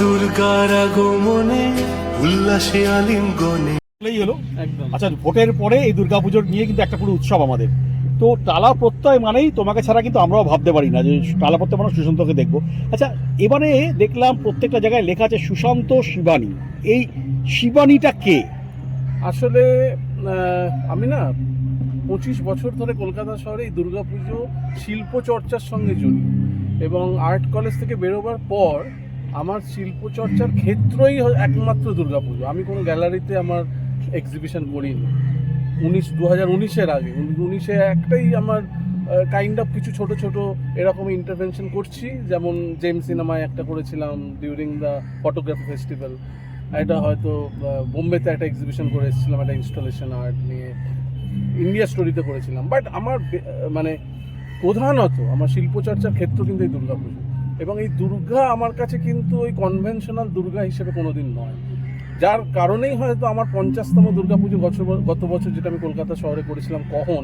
দুর্গার আগমনে উল্লাসে আলিঙ্গনে। বললেই হলো। একদম আচ্ছা ভোটের পরে এই দুর্গাপুজোর নিয়ে কিন্তু একটা পুরো উৎসব আমাদের। তো টালা প্রত্যয় মানেই তোমাকে ছাড়া কিন্তু আমরাও ভাবতে পারি না যে টালা প্রত্যয় মানে সুশান্তকে দেখব। আচ্ছা এবারে দেখলাম প্রত্যেকটা জায়গায় লেখা আছে সুশান্ত শিবানী। এই শিবানীটা কে? আসলে আমি না পঁচিশ বছর ধরে কলকাতা শহরে এই দুর্গাপুজো শিল্প চর্চার সঙ্গে জড়িত এবং আর্ট কলেজ থেকে বেরোবার পর আমার শিল্প চর্চার ক্ষেত্রই একমাত্র দুর্গাপুজো। আমি কোনো গ্যালারিতে আমার এক্সিবিশন করিনি। উনিশ দু হাজার উনিশের আগে। উনিশে একটাই আমার কাইন্ড অফ কিছু ছোট ছোট এরকম ইন্টারভেনশন করছি। যেমন জেম সিনেমায় একটা করেছিলাম ডিউরিং দ্য ফটোগ্রাফি ফেস্টিভ্যাল এটা হয়তো বোম্বেতে একটা এক্সিবিশন করে এসেছিলাম, একটা ইনস্টলেশন আর্ট নিয়ে। ইন্ডিয়া স্টোরিতে করেছিলাম। বাট আমার মানে প্রধানত আমার শিল্পচর্চার ক্ষেত্র কিন্তু এই দুর্গাপুজো। এবং এই দুর্গা আমার কাছে কিন্তু ওই কনভেনশনাল দুর্গা হিসেবে কোনোদিন নয়। যার কারণেই হয়তো আমার পঞ্চাশতম দুর্গাপুজো গত বছর যেটা আমি কলকাতা শহরে করেছিলাম কখন,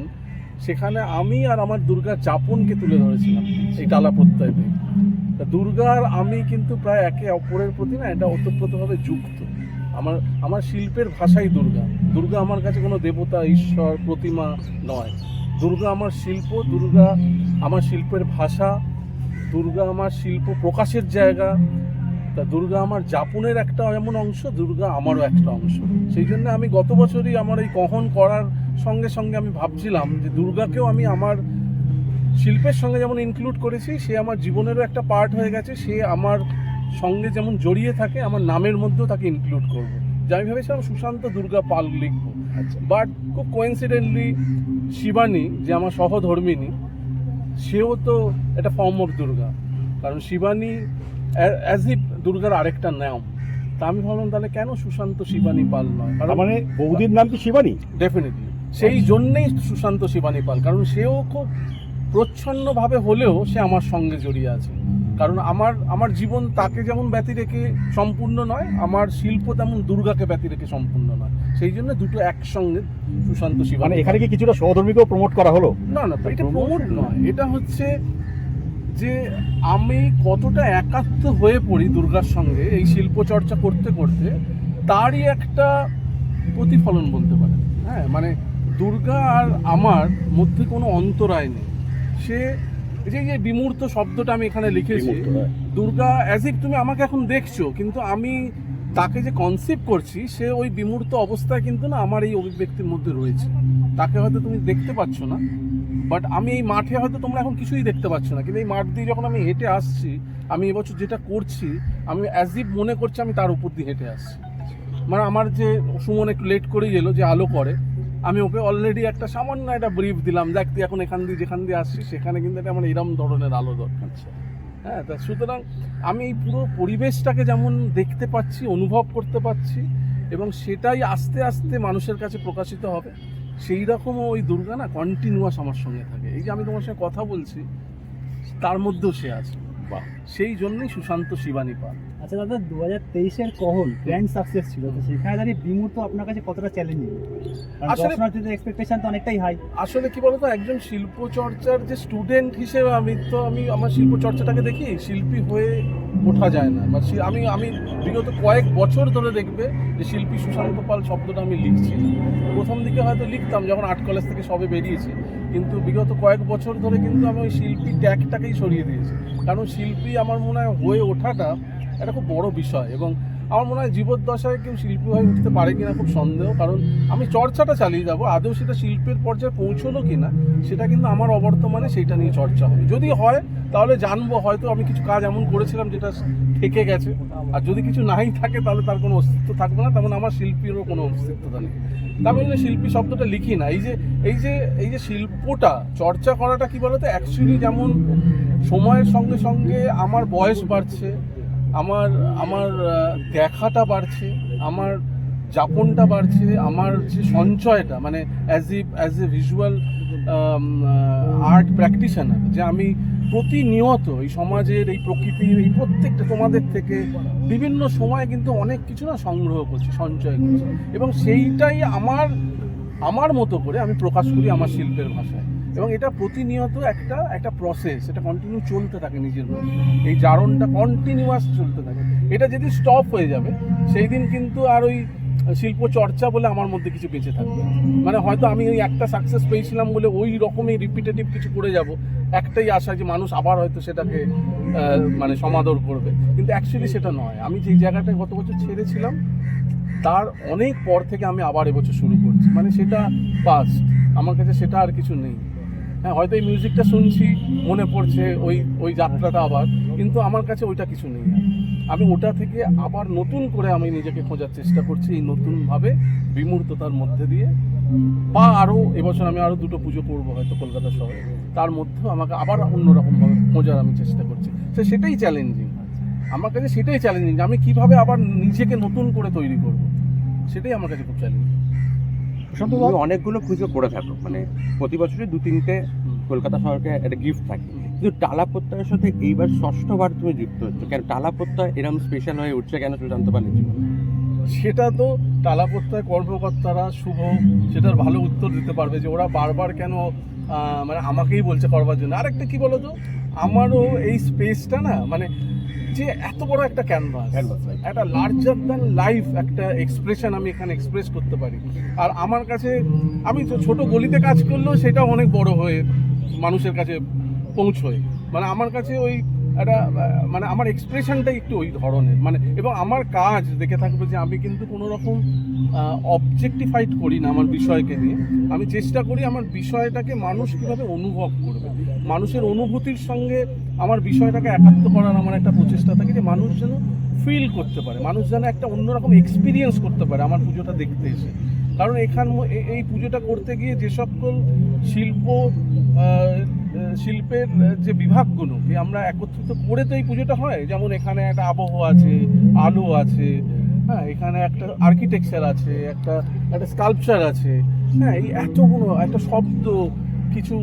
সেখানে আমি আর আমার দুর্গা যাপনকে তুলে ধরেছিলাম এই টালা প্রত্যয় দিয়ে তা দুর্গা আর আমি কিন্তু প্রায় একে অপরের প্রতি না এটা ওতপ্রোতভাবে যুক্ত। আমার আমার শিল্পের ভাষাই দুর্গা। দুর্গা আমার কাছে কোনো দেবতা, ঈশ্বর, প্রতিমা নয়। দুর্গা আমার শিল্প, দুর্গা আমার শিল্পের ভাষা দুর্গা আমার শিল্প প্রকাশের জায়গা তা দুর্গা আমার যাপনের একটা এমন অংশ দুর্গা আমারও একটা অংশ। সেই জন্য আমি গত বছরই আমার এই কহন করার সঙ্গে সঙ্গে আমি ভাবছিলাম যে দুর্গাকেও আমি আমার শিল্পের সঙ্গে যেমন ইনক্লুড করেছি সে আমার জীবনেরও একটা পার্ট হয়ে গেছে সে আমার সঙ্গে যেমন জড়িয়ে থাকে আমার নামের মধ্যেও তাকে ইনক্লুড করব। যে আমি ভেবেছিলাম সুশান্ত দুর্গা পাল লিখব। আচ্ছা। বাট খুব কোয়েন্সিডেন্টলি শিবানী যে আমার সহধর্মিনী সেও তো এটা ফর্ম অফ দুর্গা। কারণ শিবানী অ্যাজ ইফ দুর্গার আরেকটা নাম। তা আমি ভাবলাম তাহলে কেন সুশান্ত শিবানী পাল নয়? কারণ মানে বৌদির নাম কি শিবানী? ডেফিনেটলি সেই জন্যেই সুশান্ত শিবানী পাল। কারণ সেও খুব প্রচ্ছন্নভাবে হলেও সে আমার সঙ্গে জড়িয়ে আছে। কারণ আমার আমার জীবন তাকে যেমন ব্যতি রেখে সম্পূর্ণ নয় আমার শিল্প তেমন দুর্গাকে ব্যতি রেখে সম্পূর্ণ নয়। সেই জন্য দুটো একসঙ্গে সুশান্ত শিব মানে এখানে কি কিছুটা সহধর্মীকেও প্রমোট করা হলো? না না এটা প্রমোট নয়। এটা হচ্ছে যে আমি কতটা একাত্ম হয়ে পড়ি দুর্গার সঙ্গে এই শিল্প চর্চা করতে করতে তারই একটা প্রতিফলন বলতে পারেন। হ্যাঁ মানে দুর্গা আর আমার মধ্যে কোনো অন্তরায় নেই। সে যে যে বিমূর্ত শব্দটা আমি এখানে লিখেছি। হ্যাঁ। দুর্গা অ্যাজ ইফ তুমি আমাকে এখন দেখছ কিন্তু আমি তাকে যে কনসেপ্ট করছি সে ওই বিমূর্ত অবস্থায় কিন্তু না আমার এই অভিব্যক্তির মধ্যে রয়েছে। তাকে হয়তো তুমি দেখতে পাচ্ছ না বাট আমি এই মাঠে হয়তো তোমরা এখন কিছুই দেখতে পাচ্ছ না। কিন্তু এই মাঠ দিয়ে যখন আমি হেঁটে আসছি আমি এবছর যেটা করছি আমি অ্যাজ ইফ মনে করছি আমি তার উপর দিয়ে হেঁটে আসছি। মানে আমার যে সুমন একটু লেট করেই এলো যে আলো করে আমি ওকে অলরেডি একটা সামান্য একটা ব্রিফ দিলাম দেখ তুই এখন এখান দিয়ে যেখান দিয়ে আসছিস সেখানে কিন্তু একটা আমার এরম ধরনের আলো দরকার। হ্যাঁ তা সুতরাং আমি এই পুরো পরিবেশটাকে যেমন দেখতে পাচ্ছি অনুভব করতে পাচ্ছি এবং সেটাই আস্তে আস্তে মানুষের কাছে প্রকাশিত হবে সেই রকমও ওই দুর্গা না কন্টিনিউয়াস আমার সঙ্গে থাকে। এই যে আমি তোমার সঙ্গে কথা বলছি তার মধ্যেও সে আছে। বাহ। সেই জন্যই সুশান্ত শিবানী পাল। আচ্ছা দাদা দু হাজার তেইশের কহল গ্র্যান্ড সাকসেস ছিল? তো সেখানে দাঁড়িয়ে বিমূর্ত আপনার কাছে কতটা চ্যালেঞ্জিং আসলে- এক্সপেকটেশন তো অনেকটাই হাই আসলে কি বলতো একজন শিল্প চর্চার যে স্টুডেন্ট হিসেবে আমি তো আমি আমার শিল্প চর্চাটাকে দেখি শিল্পী হয়ে ওঠা যায় না। বা আমি আমি বিগত কয়েক বছর ধরে দেখবে যে শিল্পী সুশান্ত পাল শব্দটা আমি লিখছি। প্রথম দিকে হয়তো লিখতাম যখন আর্ট কলেজ থেকে সবে বেরিয়েছে কিন্তু বিগত কয়েক বছর ধরে কিন্তু আমি ওই শিল্পী ট্যাগটাকেই সরিয়ে দিয়েছি। কারণ শিল্পী আমার মনে হয় হয়ে ওঠাটা একটা খুব বড় বিষয় এবং আমার মনে হয় জীবদ্দশায় কেউ শিল্পী হয়ে উঠতে পারে কিনা খুব সন্দেহ, কারণ আমি চর্চাটা চালিয়ে যাব, আদৌ সেটা শিল্পের পর্যায়ে পৌঁছলো কিনা, সেটা কিন্তু আমার অবর্তমানে সেইটা নিয়ে চর্চা হবে। যদি হয়, তাহলে জানব, হয়তো আমি কিছু কাজ এমন করেছিলাম যেটা থেকে গেছে, আর যদি কিছু নাই থাকে, তাহলে তার কোনো অস্তিত্ব থাকবে না, তেমন আমার শিল্পীরও কোনো অস্তিত্বতা নেই। তার জন্য শিল্পী শব্দটা লিখি না, এই যে এই যে এই যে শিল্পটা, চর্চা করাটা কি বলতো অ্যাকচুয়ালি যেমন সময়ের সঙ্গে সঙ্গে আমার বয়স বাড়ছে আমার আমার দেখাটা বাড়ছে, আমার যাপনটা বাড়ছে, আমার যে সঞ্চয়টা মানে as uh as a visual art practitioner যে আমি প্রতিনিয়ত এই সমাজের, এই প্রকৃতির, এই প্রত্যেকটা তোমাদের থেকে বিভিন্ন সময় কিন্তু অনেক কিছু না সংগ্রহ করছি, সঞ্চয় করছি। এবং সেইটাই আমার আমার মতো করে আমি প্রকাশ করি আমার শিল্পের ভাষায়। এবং এটা প্রতিনিয়ত একটা একটা প্রসেস এটা কন্টিনিউ চলতে থাকে নিজের মধ্যে। এই জারণটা কন্টিনিউয়াস চলতে থাকে। এটা যদি স্টপ হয়ে যাবে সেই দিন কিন্তু আর ওই শিল্প চর্চা বলে আমার মধ্যে কিছু বেঁচে থাকবে মানে হয়তো আমি ওই একটা সাকসেস পেয়েছিলাম বলে ওই রকমই রিপিটেটিভ কিছু করে যাব, একটাই আশা যে মানুষ আবার হয়তো সেটাকে মানে সমাদর করবে। কিন্তু অ্যাকচুয়ালি সেটা নয়। আমি যে জায়গাটায় গত বছর ছেড়েছিলাম, তার অনেক পর থেকে আমি আবার এবছর শুরু করছি। মানে সেটা পাস্ট আমার কাছে সেটা আর কিছু নেই। হ্যাঁ হয়তো এই মিউজিকটা শুনছি, মনে পড়ছে ওই ওই যাত্রাটা আবার, কিন্তু আমার কাছে ওইটা কিছু নেই আমি ওটা থেকে আবার নতুন করে আমি নিজেকে খোঁজার চেষ্টা করছি এই নতুনভাবে বিমূর্ততার মধ্যে দিয়ে। বা আরও এবছর আমি আরও দুটো পুজো করব হয়তো কলকাতা শহরে। তার মধ্যেও আমাকে আবার অন্যরকমভাবে খোঁজার আমি চেষ্টা করছি। তো সেটাই চ্যালেঞ্জিং আমার কাছে সেটাই চ্যালেঞ্জিং আমি কীভাবে আবার নিজেকে নতুন করে তৈরি করব। সেটাই আমার কাছে খুব চ্যালেঞ্জিং তুমি অনেকগুলো পুজো করে থাকো। মানে প্রতি বছরে দু তিনটে কলকাতা শহরকে একটা গিফট থাকে। কিন্তু টালা প্রত্যয়ের সাথে এইবার ষষ্ঠবার তুমি যুক্ত হচ্ছ। কেন টালা প্রত্যয় এরকম স্পেশাল হয়ে উঠছে কেন সুশান্ত জীবনে সেটা তো টালা প্রত্যয় কর্মকর্তারা শুভ সেটার ভালো উত্তর দিতে পারবে যে ওরা বারবার কেন মানে আমাকেই বলছে করবার জন্য। আরেকটা কি বলো তো আমারও এই স্পেসটা না মানে যে এত বড় একটা ক্যানভাস একটা লার্জার দ্যান লাইফ একটা এক্সপ্রেশন আমি এখানে এক্সপ্রেস করতে পারি। আর আমার কাছে আমি তো ছোট গলিতে কাজ করলেও সেটা অনেক বড় হয়ে মানুষের কাছে পৌঁছয়। মানে আমার কাছে ওই একটা মানে আমার এক্সপ্রেশনটাই একটু ওই ধরনের। মানে এবং আমার কাজ দেখে থাকবে যে আমি কিন্তু কোনো রকম অবজেক্টিফাইড করি না আমার বিষয়কে নিয়ে। আমি চেষ্টা করি আমার বিষয়টাকে মানুষ কীভাবে অনুভব করবে। মানুষের অনুভূতির সঙ্গে আমার বিষয়টাকে একাত্ম করার আমার একটা প্রচেষ্টা থাকে যে মানুষ যেন ফিল করতে পারে। মানুষ যেন একটা অন্যরকম এক্সপিরিয়েন্স করতে পারে আমার পুজোটা দেখতে এসে। কারণ এখান এই পুজোটা করতে গিয়ে যে সকল শিল্প শিল্পের যে বিভাগগুলোকে আমরা একত্রিত করে তো এই পুজোটা হয়। যেমন এখানে একটা আবহ আছে, আলো আছে হ্যাঁ এখানে একটা আর্কিটেকচার আছে, একটা একটা স্কাল্পচার আছে। হ্যাঁ এই এতগুলো, একটা শব্দ কিছু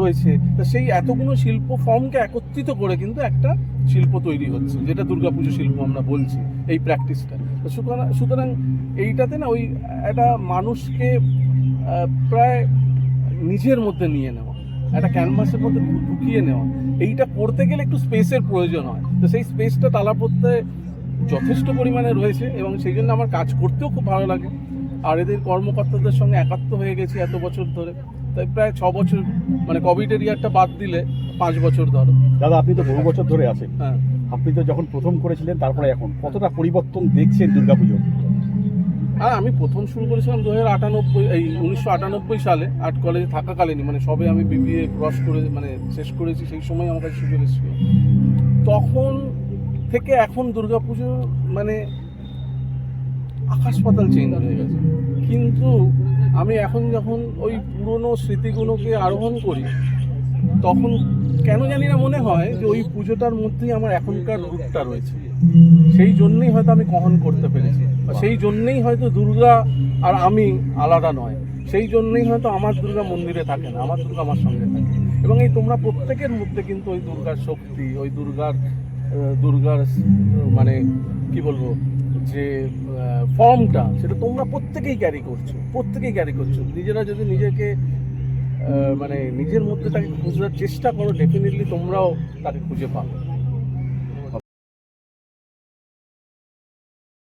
রয়েছে। সেই এতগুলো শিল্প ফর্মকে একত্রিত করে কিন্তু একটা শিল্প তৈরি হচ্ছে, যেটা দুর্গাপুজো শিল্প আমরা বলছি, এই প্র্যাকটিসটা সুতরাং সুতরাং এইটাতে না ওই একটা মানুষকে প্রায় নিজের মধ্যে নিয়ে নেওয়া। একটা ক্যানভাসের মধ্যে ঢুকিয়ে নেওয়া। এইটা করতে গেলে একটু স্পেসের প্রয়োজন হয়। তো সেই স্পেসটা তালাপত্তে যথেষ্ট পরিমাণে রয়েছে এবং সেই জন্য আমার কাজ করতেও খুব ভালো লাগে। আর এদের কর্মকর্তাদের সঙ্গে একাত্ম হয়ে গেছি এত বছর ধরে। তাই প্রায় ছ বছর মানে কোভিডের ইয়ারটা বাদ দিলে পাঁচ বছর ধরো। দাদা আপনি তো বহু বছর ধরে আছেন। হ্যাঁ। আপনি তো যখন প্রথম করেছিলেন তারপরে এখন কতটা পরিবর্তন দেখছেন দুর্গাপুজো হ্যাঁ আমি প্রথম শুরু করেছিলাম দু হাজার আটানব্বই, এই উনিশশো আটানব্বই সালে, আর্ট কলেজে থাকাকালীনই মানে সবে আমি বিবিএ ক্রস করে মানে শেষ করেছি, সেই সময় আমার কাছে সুযোগ এসেছিল। তখন থেকে এখন দুর্গাপুজো মানে আকাশ পাতাল চেঞ্জ হয়ে গেছে। কিন্তু আমি এখন যখন ওই পুরনো স্মৃতিগুলোকে আরোহণ করি, তখন কেন জানি না মনে হয় যে ওই পুজোটার মধ্যেই আমার এখনকার রূপটা রয়েছে। সেই জন্যই হয়তো আমি কহন করতে পেরেছি। সেই জন্যই হয়তো দুর্গা আর আমি আলাদা নয়। সেই জন্যই হয়তো আমার দুর্গা মন্দিরে থাকে না, আমার দুর্গা আমার সঙ্গে থাকে। এবং এই তোমরা প্রত্যেকের মধ্যে কিন্তু ওই দুর্গার শক্তি, ওই দুর্গার দুর্গার মানে কি বলব, যে ফর্মটা সেটা তোমরা প্রত্যেকেই ক্যারি করছ, প্রত্যেকেই ক্যারি করছ। নিজেরা যদি নিজেকে মানে নিজের মধ্যে তাকে খুঁজবার চেষ্টা করো ডেফিনেটলি তোমরাও তাকে খুঁজে পাবে।